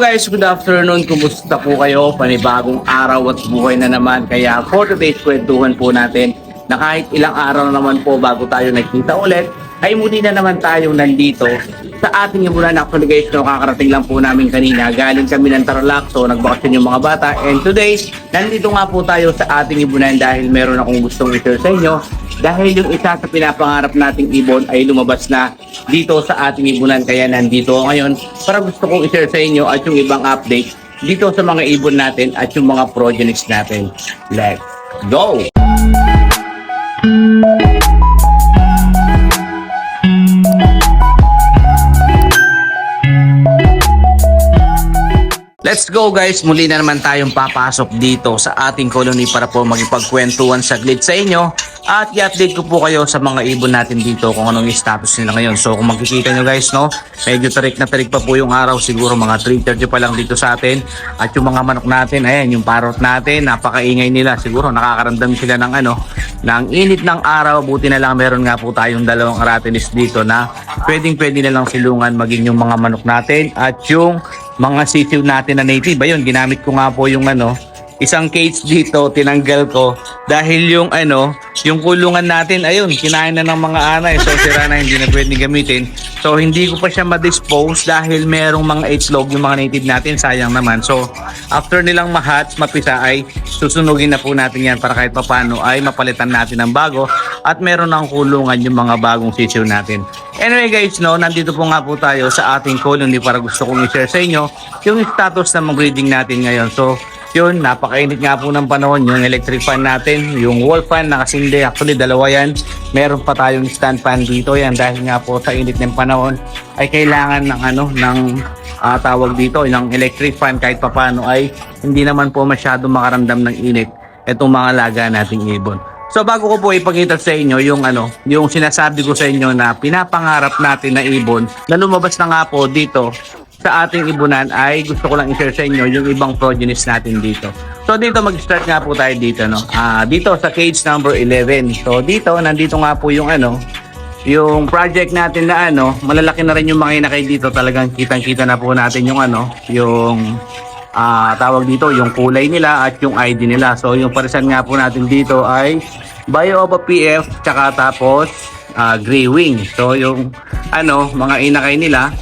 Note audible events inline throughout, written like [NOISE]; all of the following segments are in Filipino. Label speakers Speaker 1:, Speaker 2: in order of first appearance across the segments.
Speaker 1: Guys, good afternoon. Kumusta po kayo? Panibagong araw at buhay na naman. Kaya for today's kwentuhan po natin na kahit ilang araw naman po bago tayo nagkita ulit, ay muli na naman tayo nandito sa ating imulan. Actually guys, no, kakarating lang po namin kanina. Galing kami ng Tarlac, so nagbakasyon yung mga bata. And today, nandito nga po tayo sa ating ibunan dahil meron akong gustong i-share sa inyo. Dahil yung isa sa pinapangarap nating ibon ay lumabas na dito sa ating ibunan. Kaya nandito ngayon para gusto kong i-share sa inyo at yung ibang update dito sa mga ibon natin at yung mga progenies natin. Let's go! Let's go guys! Muli na naman tayong papasok dito sa ating colony para po magipagkwentuhan saglit sa inyo at i-update ko po kayo sa mga ibon natin dito kung anong status nila ngayon. So kung makikita nyo guys, no, medyo tarik na tarik pa po yung araw, siguro mga 3.30 pa lang dito sa atin. At yung mga manok natin, ayan, yung parrot natin, napakaingay nila. Siguro nakakaramdam sila ng ano, ng init ng araw. Buti na lang meron nga po tayong dalawang aratilis dito na pwedeng pwede na lang silungan maging yung mga manok natin at yung mga sisiw natin na native. Ayun, ginamit ko nga po yung ano, isang cage dito, tinanggal ko dahil yung ano, yung kulungan natin, ayun, kinain na ng mga anay. So, sira na, hindi na pwedeng gamitin. So, hindi ko pa siya ma-dispose dahil merong mga itlog yung mga native natin, sayang naman. So, after nilang mahatch, mapisa ay susunugin na po natin yan para kahit papano ay mapalitan natin ng bago at meron ng kulungan yung mga bagong sisiw natin. Anyway guys, no, nandito po nga po tayo sa ating colony para gusto kong i-share sa inyo yung status ng breeding natin ngayon. So, yun, napakainit nga po ng panahon yung electric fan natin, yung wall fan nakasindi, actually dalawa yan. Meron pa tayong stand fan dito yan dahil nga po sa init ng panahon ay kailangan ng ano, ng ah, tawag dito, ng electric fan kahit papano ay hindi naman po masyado makaramdam ng init itong mga laga nating ibon. So bago ko po ipakita sa inyo yung ano, yung sinasabi ko sa inyo na pinapangarap natin na ibon na lumabas na nga po dito sa ating ibunan ay gusto ko lang i-share sa inyo yung ibang progenies natin dito. So dito mag-start nga po tayo dito no. Ah dito sa cage number 11. So dito nandito nga po yung ano, yung project natin na ano, malalaki na rin yung mga inakay dito. Talagang kitang-kita na po natin yung ano, yung ah tawag dito, yung kulay nila at yung ID nila. So yung parisan nga po natin dito ay Bioba PF tsaka tapos ah, Grey Wing. So yung ano, mga inakay nila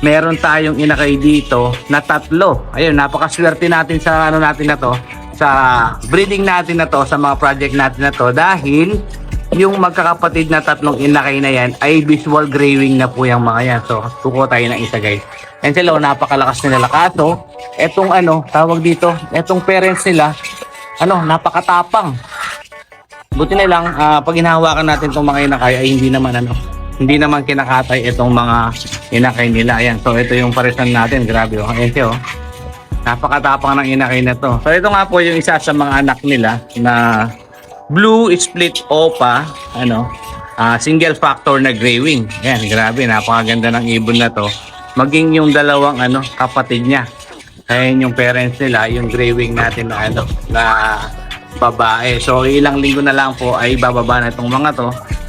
Speaker 1: meron tayong inakay dito na tatlo. Ayun, napakaswerte natin sa ano natin na to, sa breeding natin na to, sa mga project natin na to dahil yung magkakapatid na tatlong inakay na yan ay visual graving na po yung mga yan. So, tuko tayo ng isa guys. And sila, oh, napakalakas nila lakaso. Etong ano, tawag dito, etong parents nila, ano, napakatapang. Buti na lang, ah, pag hinahawakan natin itong mga inakay ay hindi naman ano, hindi naman kinakatay itong mga inakay nila. Ayan, so ito yung parisan natin. Grabe oh. Siya oh. Napakatapang ng inakay na to. So ito nga po yung isa sa mga anak nila na blue split opa, ano, ah, single factor na gray wing. Ayan, grabe, napakaganda ng ibon na to. Maging yung dalawang ano, kapatid niya. Ayan yung parents nila, yung gray wing natin na ano, na babae. So ilang linggo na lang po ay bababa na itong mga to.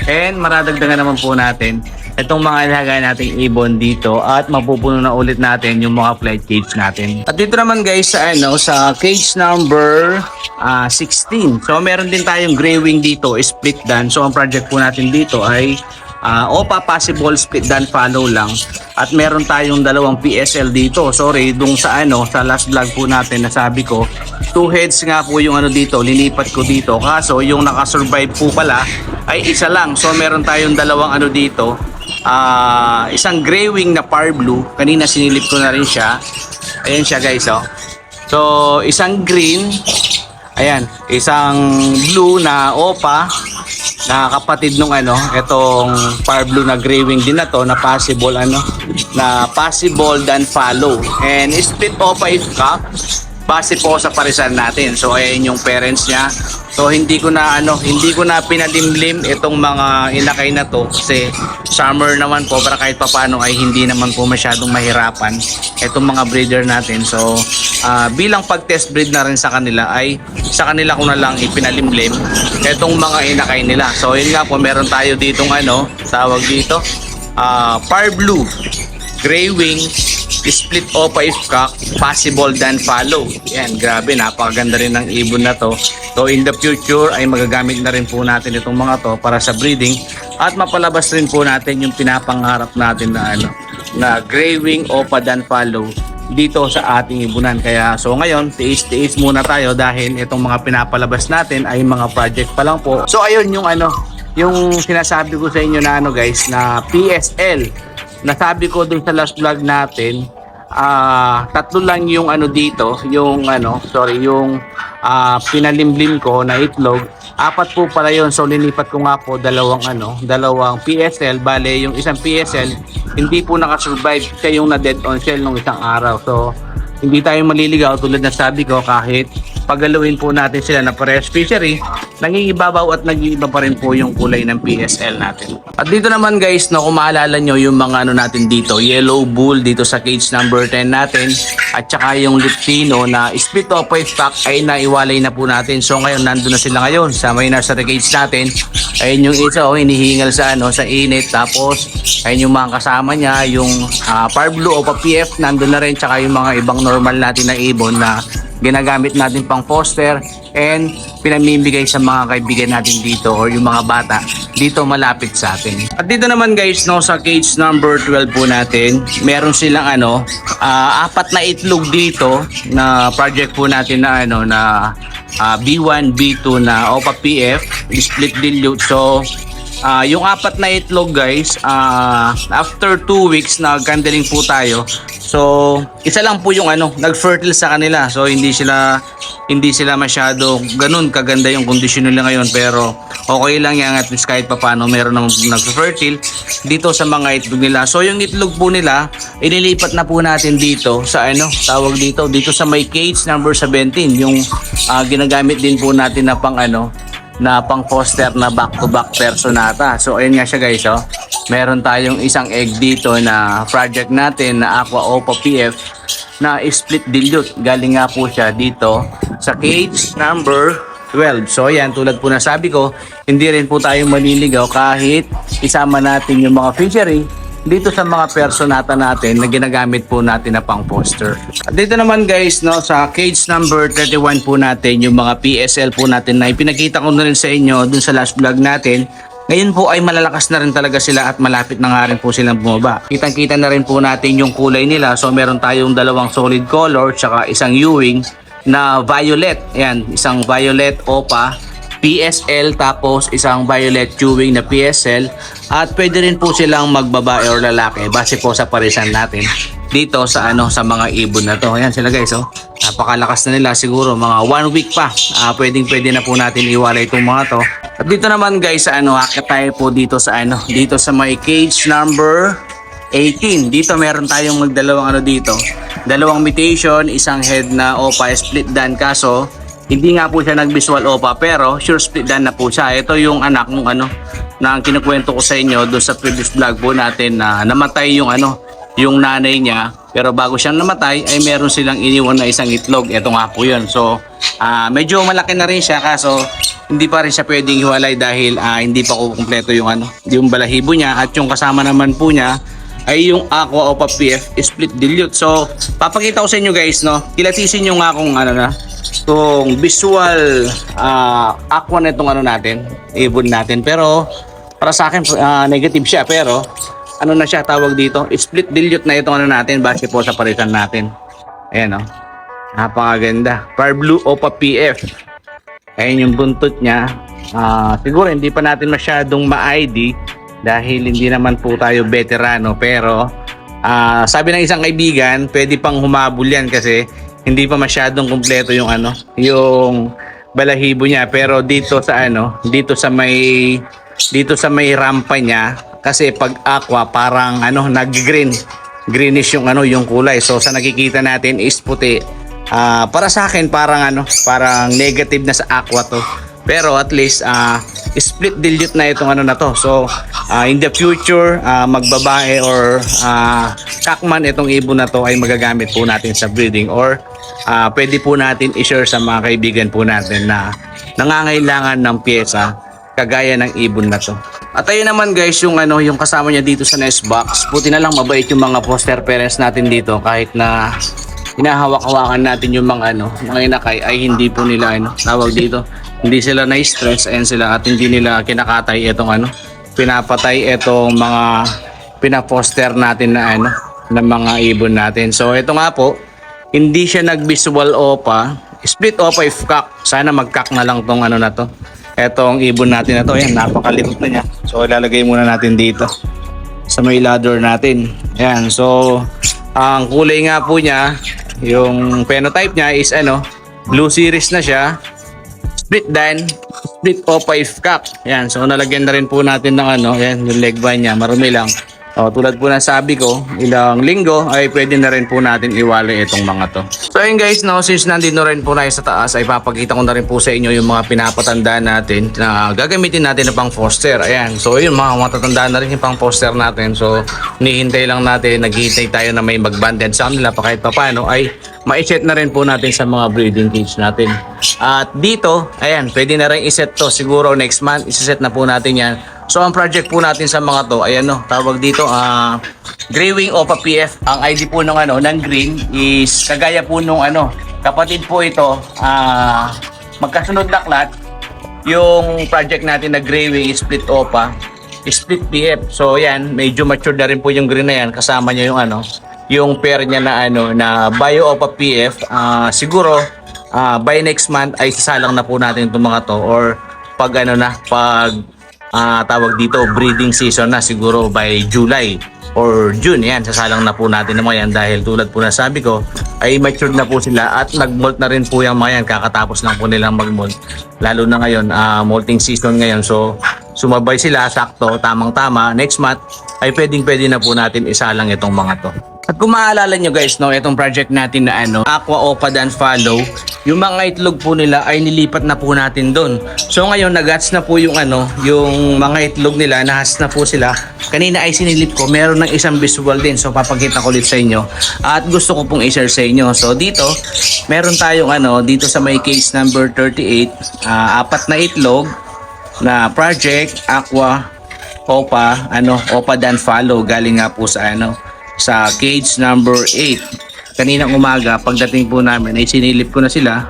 Speaker 1: And maradagdagan naman po natin itong mga ilagay nating ibon dito at mapupuno na ulit natin yung mga flight cage natin. At dito naman guys sa ano sa cage number ah, 16. So meron din tayong gray wing dito, split dan. So ang project po natin dito ay ah, OPA possible split dan follow lang. At meron tayong dalawang PSL dito. Sorry, dung sa ano, sa last vlog po natin nasabi ko, two heads nga po yung ano dito, lilipat ko dito. Kaso yung nakasurvive po pala ay isa lang. So meron tayong dalawang ano dito, ah isang gray wing na par blue. Kanina sinilip ko na rin siya. Ayan siya guys, oh. So, isang green, ayan, isang blue na opa, na kapatid nung ano, itong par blue na gray wing din na to, na possible ano, na possible than follow. And split opa is cup, base po sa parisan natin. So ayan yung parents niya. So hindi ko na ano, hindi ko na pinalimlim itong mga inakay na to kasi summer naman po para kahit papano ay hindi naman po masyadong mahirapan itong mga breeder natin. So ah, bilang pag-test breed na rin sa kanila ay sa kanila ko na lang ipinalimlim itong mga inakay nila. So yun nga po meron tayo ditong ano, tawag dito, ah, par blue, gray wing, split opa if cock, possible than follow. Yan, grabe, napakaganda rin ng ibon na to. So in the future ay magagamit na rin po natin itong mga to para sa breeding at mapalabas rin po natin yung pinapangarap natin na ano na gray wing opa than follow dito sa ating ibunan. Kaya so ngayon, tiis-tiis muna tayo dahil itong mga pinapalabas natin ay mga project pa lang po. So ayun yung ano, yung sinasabi ko sa inyo na ano guys, na PSL. Nasabi ko dun sa last vlog natin, ah tatlo lang yung ano dito, yung ano, sorry, yung ah, pinalimlim ko na itlog. Apat po pala yun. So linipat ko nga po dalawang ano, dalawang PSL. Bale, yung isang PSL hindi po nakasurvive. Siya yung na dead on shell nung isang araw. So hindi tayo maliligaw tulad na sabi ko kahit pagaluin po natin sila na parehas fishery, nangingibabaw at nag-iiba pa rin po yung kulay ng PSL natin. At dito naman guys, no, kung maalala nyo yung mga ano natin dito, yellow bull dito sa cage number 10 natin at saka yung liptino na split off stock ay naiwalay na po natin. So ngayon nandun na sila ngayon sa may nursery cage natin. Ayun yung isa oh, hinihingal sa ano sa init tapos ayun yung mga kasama niya, yung uh, par blue o PF nandun na rin tsaka yung mga ibang normal natin na ibon na ginagamit natin pang poster and pinamimigay sa mga kaibigan natin dito or yung mga bata dito malapit sa atin. At dito naman guys no sa cage number 12 po natin, meron silang ano, ah, apat na itlog dito na project po natin na ano na ah, B1, B2 na OPA PF, split dilute. So Ah, yung apat na itlog guys, ah, after 2 weeks na gandaling po tayo. So, isa lang po yung ano, nag-fertile sa kanila. So, hindi sila hindi sila masyado ganun kaganda yung kondisyon nila ngayon pero okay lang yan at least kahit papaano meron namang nag-fertile dito sa mga itlog nila. So, yung itlog po nila, inilipat na po natin dito sa ano, tawag dito, dito sa may cage number 17, yung ah, ginagamit din po natin na pang ano, na pang poster na back-to-back personata. So ayun nga siya guys, oh. Meron tayong isang egg dito na project natin na Aqua Opa PF na split dilute. Galing nga po siya dito sa cage number 12. So ayan, tulad po na sabi ko, hindi rin po tayo maliligaw kahit isama natin yung mga fishery dito sa mga personata natin na ginagamit po natin na pang poster. Dito naman guys, no, sa cage number 31 po natin, yung mga PSL po natin na ipinakita ko na rin sa inyo dun sa last vlog natin. Ngayon po ay malalakas na rin talaga sila at malapit na nga rin po silang bumaba. Kitang-kita na rin po natin yung kulay nila. So meron tayong dalawang solid color tsaka isang Ewing na violet. Ayan, isang violet opa PSL tapos isang violet chewing na PSL at pwede rin po silang magbabae or lalaki base po sa parisan natin dito sa ano sa mga ibon na to. Ayan sila guys oh. Napakalakas na nila siguro mga one week pa. Ah, pwedeng pwede na po natin iwalay itong mga to. At dito naman guys sa ano akit tayo po dito sa ano dito sa may cage number 18. Dito meron tayong magdalawang ano dito. Dalawang mutation, isang head na OPA split dan kaso hindi nga po siya nag-visual OPA pero sure split dan na po siya. Ito yung anak ng ano na ang kinukwento ko sa inyo doon sa previous vlog po natin na namatay yung ano yung nanay niya pero bago siyang namatay ay meron silang iniwan na isang itlog. Ito nga po yun. So ah, medyo malaki na rin siya kaso hindi pa rin siya pwedeng hiwalay dahil ah, hindi pa kumpleto yung ano yung balahibo niya at yung kasama naman po niya ay yung Aqua Opa PF split dilute. So, papakita ko sa inyo guys, no. Kilatisin nyo nga kung ano na, kung visual ah, aqua na itong ano natin, ibon natin. Pero, para sa akin, ah, negative siya. Pero, ano na siya tawag dito? Split dilute na itong ano natin, base po sa parisan natin. Ayan, no. Napakaganda. Par Blue Opa PF. Ayan yung buntot niya. Ah, siguro hindi pa natin masyadong ma-ID dahil hindi naman po tayo veterano pero ah, sabi ng isang kaibigan, pwede pang humabol yan kasi hindi pa masyadong kumpleto yung ano, yung balahibo niya. Pero dito sa ano, dito sa may dito sa may rampa niya kasi pag aqua parang ano nag-green greenish yung ano yung kulay. So sa nakikita natin is puti. Ah, para sa akin parang ano, parang negative na sa aqua to. Pero at least ah, split dilute na itong ano na to. So ah, in the future, ah, magbabae or ah, kakman itong ibon na to ay magagamit po natin sa breeding or ah, pwede po natin i-share sa mga kaibigan po natin na nangangailangan ng pyesa kagaya ng ibon na to. At ayun naman guys, yung ano, yung kasama niya dito sa nest box. Buti na lang mabait yung mga foster parents natin dito kahit na hinahawak-hawakan natin yung mga ano, mga inakay ay hindi po nila ano, tawag dito. Hindi sila na-stress and sila at hindi nila kinakatay itong ano, pinapatay itong mga pinaposter natin na ano, ng mga ibon natin. So ito nga po, hindi siya nag-visual OPA, split OPA if cock. Sana mag-cock na lang tong ano na to. Etong ibon natin na to, ayan, napakalikot na niya. So ilalagay muna natin dito sa may ladder natin. Ayan, so ang kulay nga po niya, yung phenotype niya is ano, blue series na siya. Split dan, split O5 cap. Ayan, so nalagyan na rin po natin ng ano, ayan, yung leg band niya, marumi lang. O, tulad po ng sabi ko, ilang linggo ay pwede na rin po natin iwalay itong mga to. So ayun guys, no, since nandito rin po tayo sa taas, ay papakita ko na rin po sa inyo yung mga pinapatanda natin na gagamitin natin na pang poster. Ayan, so yun, mga matatanda na rin yung pang poster natin. So, nihintay lang natin, naghihintay tayo na may mag-banded sa kanila pa kahit pa paano ay ma-set na rin po natin sa mga breeding cage natin. At dito, ayan, pwede na rin iset to. Siguro next month, isiset na po natin yan. So, ang project po natin sa mga to, ayan no, tawag dito, ah, Grey Wing Opa PF. Ang ID po ng ano, ng green is kagaya po nung ano, kapatid po ito, ah, magkasunod na klat, yung project natin na Grey Wing is split Opa, split PF. So, yan, medyo mature na rin po yung green na yan, kasama niya yung ano, yung pair niya na ano na Bio Opa PF ah, siguro ah, by next month ay sasalang na po natin itong mga to or pag ano na pag ah, tawag dito breeding season na siguro by July or June. Yan sasalang na po natin mga yan dahil tulad po na sabi ko ay matured na po sila at nag-molt na rin po yung mga yan kakatapos lang po nilang mag-molt lalo na ngayon ah, molting season ngayon. So sumabay sila sakto tamang tama next month ay pwedeng pwede na po natin isalang itong mga to at kung maalala nyo guys, no, itong project natin na ano, Aqua Opa Dan Follow, yung mga itlog po nila ay nilipat na po natin doon. So ngayon, nagats na po yung ano, yung mga itlog nila, nahas na po sila. Kanina ay sinilip ko, meron ng isang visual din. So papakita ko ulit sa inyo. At gusto ko pong i-share sa inyo. So dito, meron tayong ano, dito sa may case number 38, ah, apat na itlog na project Aqua Opa, ano, Opa Dan Follow galing nga po sa ano, sa cage number 8. Kaninang umaga, pagdating po namin ay sinilip ko na sila.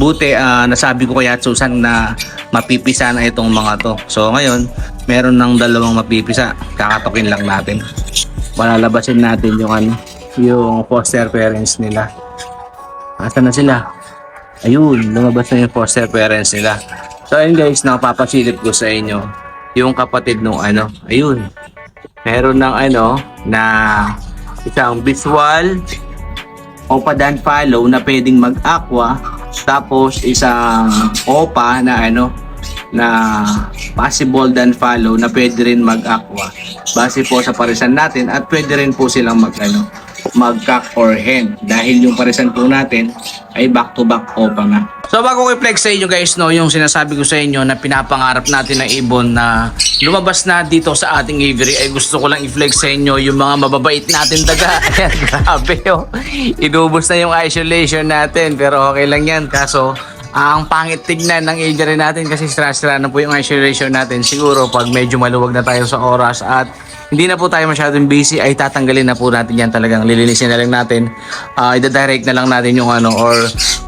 Speaker 1: Buti ah, nasabi ko kay Susan na mapipisa na itong mga to. So ngayon, meron ng dalawang mapipisa. Kakatokin lang natin. Palalabasin natin yung ano, yung foster parents nila. Asa na sila? Ayun, lumabas na yung foster parents nila. So ayun guys, napapasilip ko sa inyo yung kapatid nung ano. Ayun. Meron ng ano na isang visual OPA dan follow na pwedeng mag-aqua tapos isang OPA na ano na possible dan follow na pwede rin mag-aqua. Base po sa parisan natin at pwede rin po silang mag ano mag-cock or hen. Dahil yung parisan po natin ay back to back OPA nga So bago ko i-flex sa inyo guys no, yung sinasabi ko sa inyo na pinapangarap natin na ibon na lumabas na dito sa ating aviary ay gusto ko lang i-flex sa inyo yung mga mababait natin. [LAUGHS] Ayan, grabe yo. Inubos na yung isolation natin pero okay lang yan. Kaso ah, ang pangit tignan ng aviary natin kasi sira-sira na po yung isolation natin. Siguro pag medyo maluwag na tayo sa oras at hindi na po tayo masyadong busy. Ay tatanggalin na po natin yan talagang lilinisin na lang natin. Uh, ida-direct na lang natin yung ano or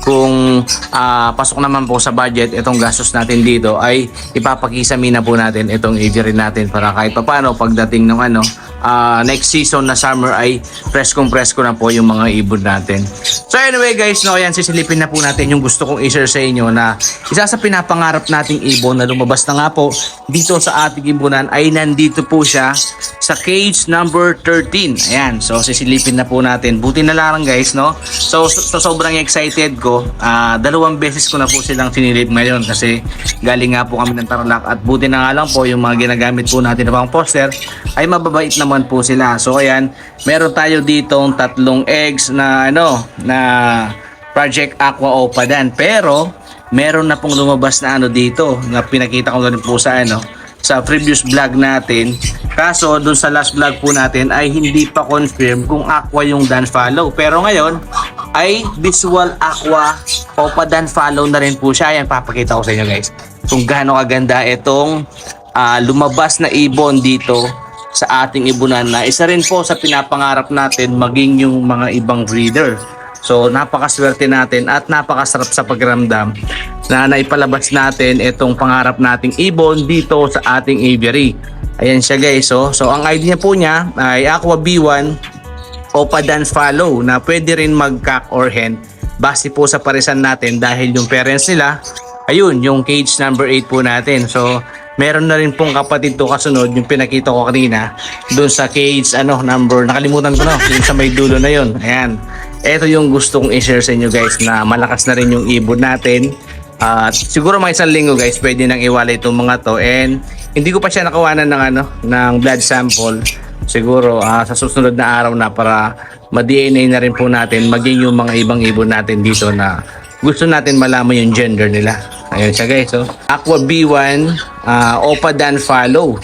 Speaker 1: kung ah, pasok naman po sa budget itong gastos natin dito ay ipapakisami na po natin itong aviary natin para kahit papano pagdating ng ano ah, next season na summer ay preskong presko na po yung mga ibon natin. So anyway guys no yan sisilipin na po natin yung gusto kong i-share sa inyo na isa sa pinapangarap nating ibon na lumabas na nga po dito sa ating ibunan ay nandito po siya sa cage number 13. Ayan, so sisilipin na po natin. Buti na lang guys, no? So, so sobrang excited ko. Ah, dalawang beses ko na po silang sinilip ngayon kasi galing nga po kami ng Tarlac at buti na nga lang po yung mga ginagamit po natin na pang poster ay mababait naman po sila. So ayan, meron tayo ditong tatlong eggs na ano, na Project Aqua Opa Dan. Pero meron na pong lumabas na ano dito na pinakita ko rin po sa ano sa previous vlog natin. Kaso dun sa last vlog po natin ay hindi pa confirm kung aqua yung dan follow. Pero ngayon ay visual aqua o pa dan follow na rin po siya. Ayan, papakita ko sa inyo guys. Kung gaano kaganda itong ah, lumabas na ibon dito sa ating ibunan na isa rin po sa pinapangarap natin maging yung mga ibang breeder. So napakaswerte natin at napakasarap sa pagramdam na naipalabas natin itong pangarap nating ibon dito sa ating aviary. Ayan siya guys. So, so ang idea po niya ay Aqua B1 Opa Dan Follow na pwede rin mag-cock or hen base po sa parisan natin dahil yung parents nila ayun yung cage number 8 po natin so meron na rin pong kapatid to kasunod yung pinakita ko kanina doon sa cage ano number nakalimutan ko na yung sa may dulo na yun ayan ito yung gusto kong i-share sa inyo guys na malakas na rin yung ibon natin at siguro mga isang linggo guys pwede nang iwala itong mga to and hindi ko pa siya nakawanan ng ano ng blood sample siguro ah, sa susunod na araw na para ma-DNA na rin po natin maging yung mga ibang ibon natin dito na gusto natin malaman yung gender nila. Ayun siya guys. So, Aqua B1 ah, Opa Dan Follow.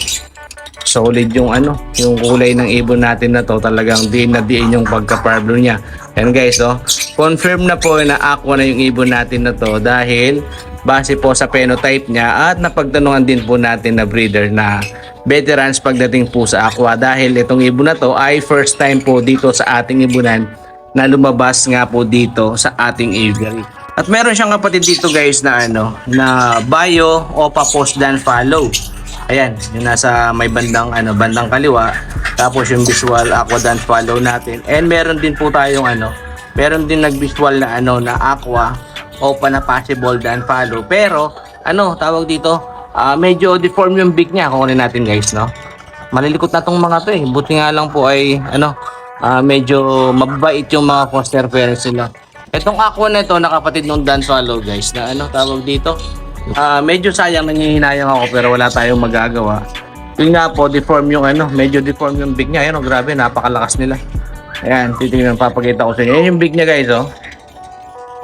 Speaker 1: Solid yung ano, yung kulay ng ibon natin na to talagang di na diin yung pagka-parblo niya. Ayan guys, oh. Confirm na po na aqua na yung ibon natin na to dahil base po sa phenotype niya at napagtanungan din po natin na breeder na veterans pagdating po sa aqua dahil itong ibon na to ay first time po dito sa ating ibunan na lumabas nga po dito sa ating aviary. At meron siyang kapatid dito guys na ano, na bio opa post dan follow. Ayan, yung nasa may bandang ano, bandang kaliwa. Tapos yung visual aqua dan follow natin. And meron din po tayong ano, meron din nag-visual na ano na aqua opa na possible dan follow. Pero ano, tawag dito, ah, medyo deform yung beak niya. Kukunin natin guys, no? Malilikot na tong mga to eh. Buti nga lang po ay ano, ah, medyo mababait yung mga foster parents nila. Itong aqua na ito, nakapatid nung Dan Swallow guys, na ano, tawag dito. Ah, medyo sayang nangihinayang ako pero wala tayong magagawa. Yun nga po, deform yung ano, medyo deform yung big niya. Ayan, oh, grabe, napakalakas nila. Ayan, titingnan, papakita ko sa inyo. Ayan yung big niya guys, oh.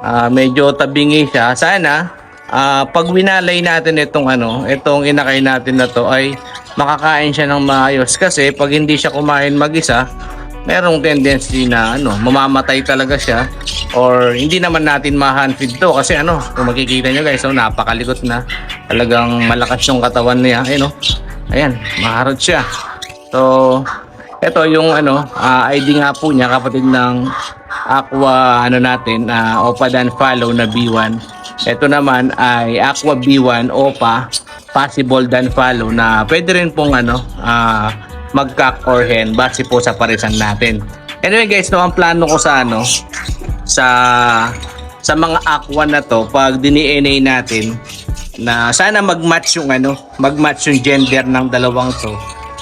Speaker 1: Ah, medyo tabingi siya. Sana ah, pag winalay natin itong ano, itong inakay natin na to ay makakain siya ng maayos kasi pag hindi siya kumain mag-isa, merong tendency na ano, mamamatay talaga siya or hindi naman natin ma-hand feed to kasi ano, kung makikita nyo guys, so napakalikot na. Talagang malakas yung katawan niya, ayun oh. Ayan, maharot siya. So, ito yung ano, ah, ID nga po niya kapatid ng Aqua ano natin, uh, Opa Dan Follow na B1. Ito naman ay Aqua B1 Opa Possible Dan Follow na pwede rin pong ano, ah, mag-cock or hen base po sa parisan natin. Anyway guys, no, ang plano ko sa ano, sa sa mga aqua na to, pag DNA natin, na sana mag-match yung ano, mag-match yung gender ng dalawang to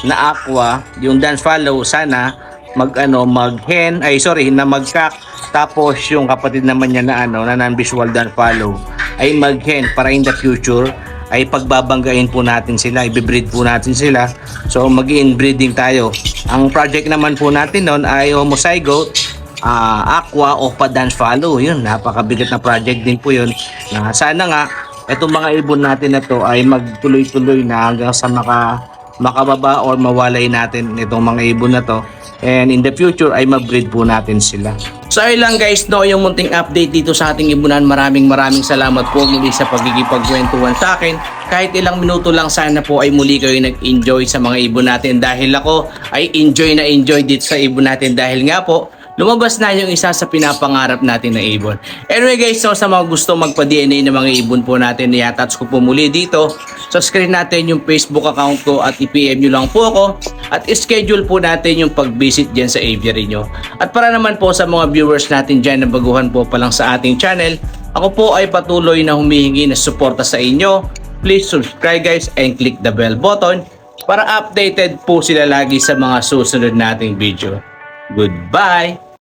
Speaker 1: na aqua, yung dance follow sana mag ano mag hen ay sorry na mag cock tapos yung kapatid naman niya na ano na non-visual dance follow ay mag hen para in the future ay pagbabanggain po natin sila, i-breed po natin sila. So mag breeding tayo. Ang project naman po natin noon ay homozygote ah, aqua o dance follow. Yun, napakabigat na project din po yun. Na sana nga itong mga ibon natin na to ay magtuloy-tuloy na hanggang sa maka makababa or mawalay natin itong mga ibon na to and in the future ay mag-breed po natin sila. So ayun lang guys, no, yung munting update dito sa ating ibunan. Maraming maraming salamat po muli sa pagkikipagkwentuhan sa akin. Kahit ilang minuto lang sana po ay muli kayo nag-enjoy sa mga ibon natin dahil ako ay enjoy na enjoy dito sa ibon natin dahil nga po lumabas na yung isa sa pinapangarap natin na ibon. Anyway guys, so sa mga gusto magpa-DNA ng mga ibon po natin, i-attach ko po muli dito. Sa screen natin yung Facebook account ko at i-PM nyo lang po ako at schedule po natin yung pag-visit dyan sa aviary nyo. At para naman po sa mga viewers natin dyan na baguhan po pa lang sa ating channel, ako po ay patuloy na humihingi na suporta sa inyo. Please subscribe guys and click the bell button para updated po sila lagi sa mga susunod nating video. Goodbye!